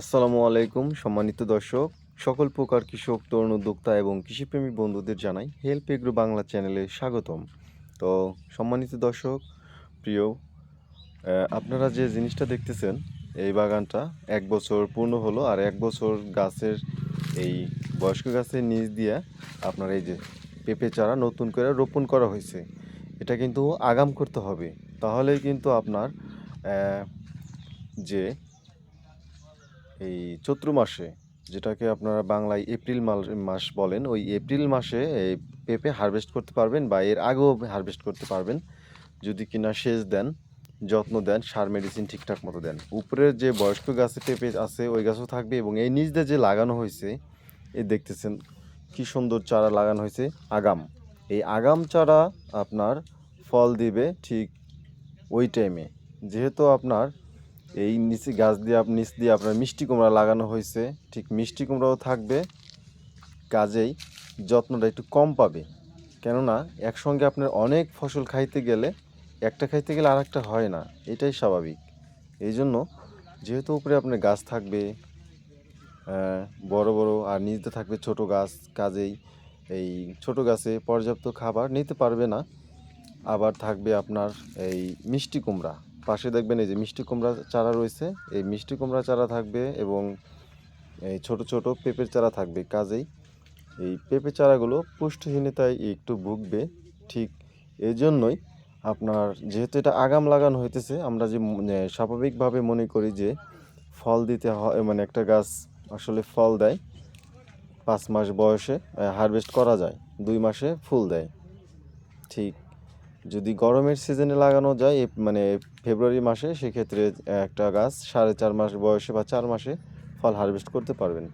আসসালামু আলাইকুম, সম্মানিত দর্শক। সকল প্রকার কৃষক, তরুণ উদ্যোক্তা এবং কৃষিপ্রেমী বন্ধুদের জানাই হেল্প এগ্রো বাংলা চ্যানেলে স্বাগতম। তো, সম্মানিত দর্শক, প্রিয় আপনারা যে জিনিসটা দেখতেছেন, এই বাগানটা এক বছর পূর্ণ হলো আর এক বছর গাছের এই বয়স্ক গাছের নিচ দিয়ে আপনার এই যে পেঁপে চারা নতুন করে রোপণ করা হয়েছে, এটা কিন্তু আগাম করতে হবে। তাহলেই কিন্তু আপনার যে এই চৈত্র মাসে, যেটাকে আপনারা বাংলায় এপ্রিল মাস বলেন, ওই এপ্রিল মাসে এই পেঁপে হারভেস্ট করতে পারবেন বা এর আগেও হারভেস্ট করতে পারবেন। যদি কিনা সেচ দেন, যত্ন দেন, সার মেডিসিন ঠিকঠাক মতো দেন। উপরের যে বয়স্ক গাছে পেঁপে আছে, ওই গাছও থাকবে এবং এই নিচ দিয়ে যে লাগানো হয়েছে, এ দেখতেছেন কি সুন্দর চারা লাগানো হয়েছে, আগাম। এই আগাম চারা আপনার ফল দিবে ঠিক ওই টাইমে যেহেতু আপনার এই নিচে গাছ দিয়ে নিচ দিয়ে আপনার মিষ্টি কুমড়া লাগানো হয়েছে। ঠিক মিষ্টি কুমড়াও থাকবে। কাজেই যত্নটা একটু কম পাবে। কেননা, একসঙ্গে আপনার অনেক ফসল খাইতে গেলে, একটা খাইতে গেলে আর একটা হয় না। এটাই স্বাভাবিক। এই জন্য যেহেতু উপরে আপনার গাছ থাকবে বড় বড় আর নিচে থাকবে ছোট গাছ, কাজেই এই ছোট গাছে পর্যাপ্ত খাবার নিতে পারবে না। আবার থাকবে আপনার এই মিষ্টি কুমড়া। পাশে দেখবেন এই যে মিষ্টি কুমড়া চারা রয়েছে। এই মিষ্টি কুমড়া চারা থাকবে এবং এই ছোট ছোট পেঁপের চারা থাকবে কাজেই। এই পেঁপে চারাগুলো পুষ্টিহীনতায় একটু ভুগবে, ঠিক এই জন্যই আপনার যেহেতু এটা আগাম লাগানো হইতেছে, আমরা যে স্বাভাবিকভাবে মনে করি যে ফল দিতে হয় মানে একটা গাছ আসলে ফল দেয়, পাঁচ মাস বয়সে হারভেস্ট করা যায়, দুই মাসে ফুল দেয়, ঠিক। যদি গরমের সিজনে লাগানো যায় মানে ফেব্রুয়ারি মাসে, সেক্ষেত্রে একটা গাছ সাড়ে চার মাস বয়সে বা চার মাসে ফল হারভেস্ট করতে পারবেন।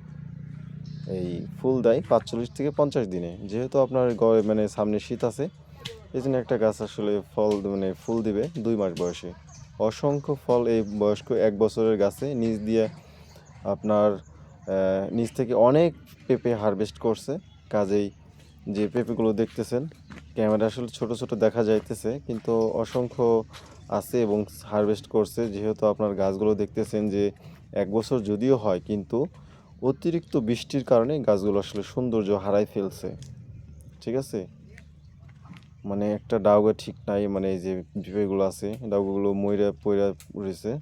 এই ফুল দেয় পাঁচচল্লিশ থেকে পঞ্চাশ দিনে। যেহেতু আপনার মানে সামনে শীত আছে এই জন্য একটা গাছ আসলে ফল মানে ফুল দিবে দুই মাস বয়সে। অসংখ্য ফল এই বয়স্ক এক বছরের গাছে নিচ দিয়ে আপনার নিচ থেকে অনেক পেঁপে হারভেস্ট করছে। কাজেই যে পেঁপেগুলো দেখতেছেন ক্যামেরা আসলে ছোট ছোট দেখা যাইতেছে, কিন্তু অসংখ্য আছে এবং হারভেস্ট করছে। যেহেতু আপনার গাছগুলো দেখতেছেন যে এক বছর যদিও হয়, কিন্তু অতিরিক্ত বৃষ্টির কারণে গাছগুলো আসলে সৌন্দর্য হারাই ফেলছে। ঠিক আছে? মানে একটা ডাউগা ঠিক নাই মানে এই যে পেঁপেগুলো আছে ডাউগুলো ময়রা পয়রা রয়েছে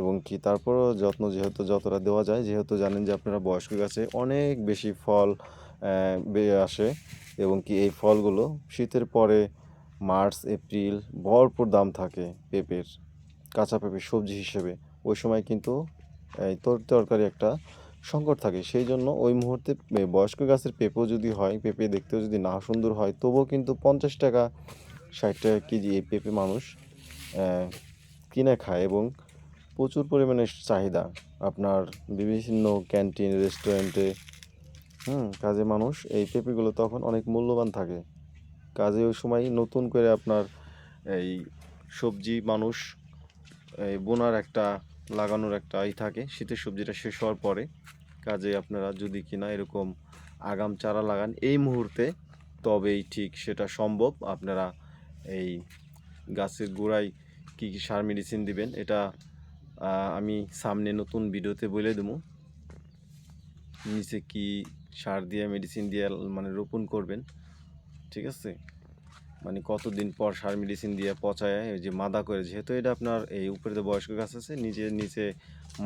এবং কি তারপরও যত্ন যেহেতু যতটা দেওয়া যায়, যেহেতু জানেন যে আপনারা বয়স্ক গাছে অনেক বেশি ফল বেয়ে আসে এবং কি এই ফলগুলো শীতের পরে মার্চ, এপ্রিল ভরপুর দাম থাকে পেঁপের, কাঁচা পেঁপে সবজি হিসেবে। ওই সময় কিন্তু এই তর, তরকারি একটা সংকট থাকে। সেই জন্য ওই মুহূর্তে বয়স্ক গাছের পেঁপেও যদি হয়, পেঁপে দেখতেও যদি না সুন্দর হয়, তবুও কিন্তু পঞ্চাশ টাকা ষাট টাকা কেজি এই পেঁপে মানুষ কিনে খায় এবং প্রচুর পরিমাণে চাহিদা। আপনার বিভিন্ন ক্যান্টিন, রেস্টুরেন্টে হুম কাজে মানুষ, এই পেঁপেগুলো তখন অনেক মূল্যবান থাকে। কাজে ওই সময় নতুন করে আপনার এই সবজি মানুষ, এই বোনার একটা, লাগানোর একটা ই থাকে, শীতের সবজিটা শেষ হওয়ার পরে। কাজে আপনারা যদি কিনা এরকম আগাম চারা লাগান, এই মুহূর্তে তবেই ঠিক সেটা সম্ভব। আপনারা এই গাছের গোড়ায় কী কী সার মেডিসিন দিবেন, এটা আমি সামনে নতুন ভিডিওতে বলে দেবো। নিচে কি সার দিয়ে মেডিসিন দিয়ে মানে রোপণ করবেন, ঠিক আছে? মানে কতদিন পর সার মেডিসিন দিয়ে পচায় ওই যে মাদা করে, যেহেতু এটা আপনার এই উপরে তো বয়স্ক গাছ আছে নিচে নিচে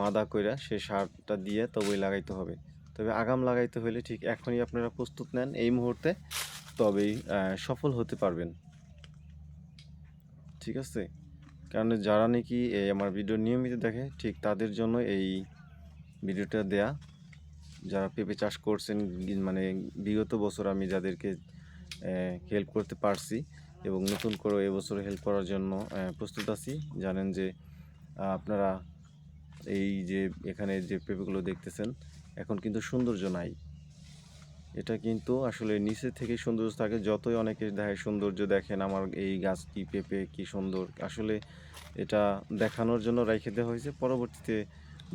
মাদা করে সে সারটা দিয়ে তবেই লাগাইতে হবে। তবে আগাম লাগাইতে হলে ঠিক এখনই আপনারা প্রস্তুত নেন এই মুহূর্তে, তবেই সফল হতে পারবেন। ঠিক আছে? কারণ যারা নাকি এই আমার ভিডিও নিয়মিত দেখে, ঠিক তাদের জন্য এই ভিডিওটা দেয়া যারা পেঁপে চাষ করছেন মানে বিগত বছর আমি যাদেরকে হেল্প করতে পারছি এবং নতুন করে এবছর হেল্প করার জন্য প্রস্তুত আছি। জানেন যে আপনারা এই যে এখানে যে পেঁপেগুলো দেখতেছেন, এখন কিন্তু সৌন্দর্য নাই। এটা কিন্তু আসলে নিচে থেকে সৌন্দর্য থাকে, যতই অনেকে দেখায় সৌন্দর্য দেখেন, আমার এই গাছ কি পেঁপে কি সুন্দর। আসলে এটা দেখানোর জন্য রেখে দেওয়া হয়েছে, পরবর্তীতে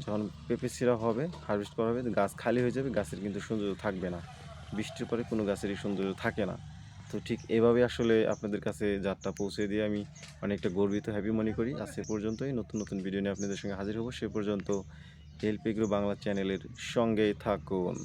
যখন পেঁপে সিরা হবে হারভেস্ট করা হবে, গাছ খালি হয়ে যাবে, গাছের কিন্তু সৌন্দর্য থাকবে না। বৃষ্টির পরে কোনো গাছেরই সৌন্দর্য থাকে না। তো ঠিক এভাবে আসলে আপনাদের কাছে যাত্রা পৌঁছে দিয়ে আমি অনেকটা গর্বিত হ্যাপি মনে করি। আর সে পর্যন্তই। নতুন নতুন ভিডিও নিয়ে আপনাদের সঙ্গে হাজির হব। সে পর্যন্ত হেল্প এগ্রো বাংলা চ্যানেলের সঙ্গেই থাকুন।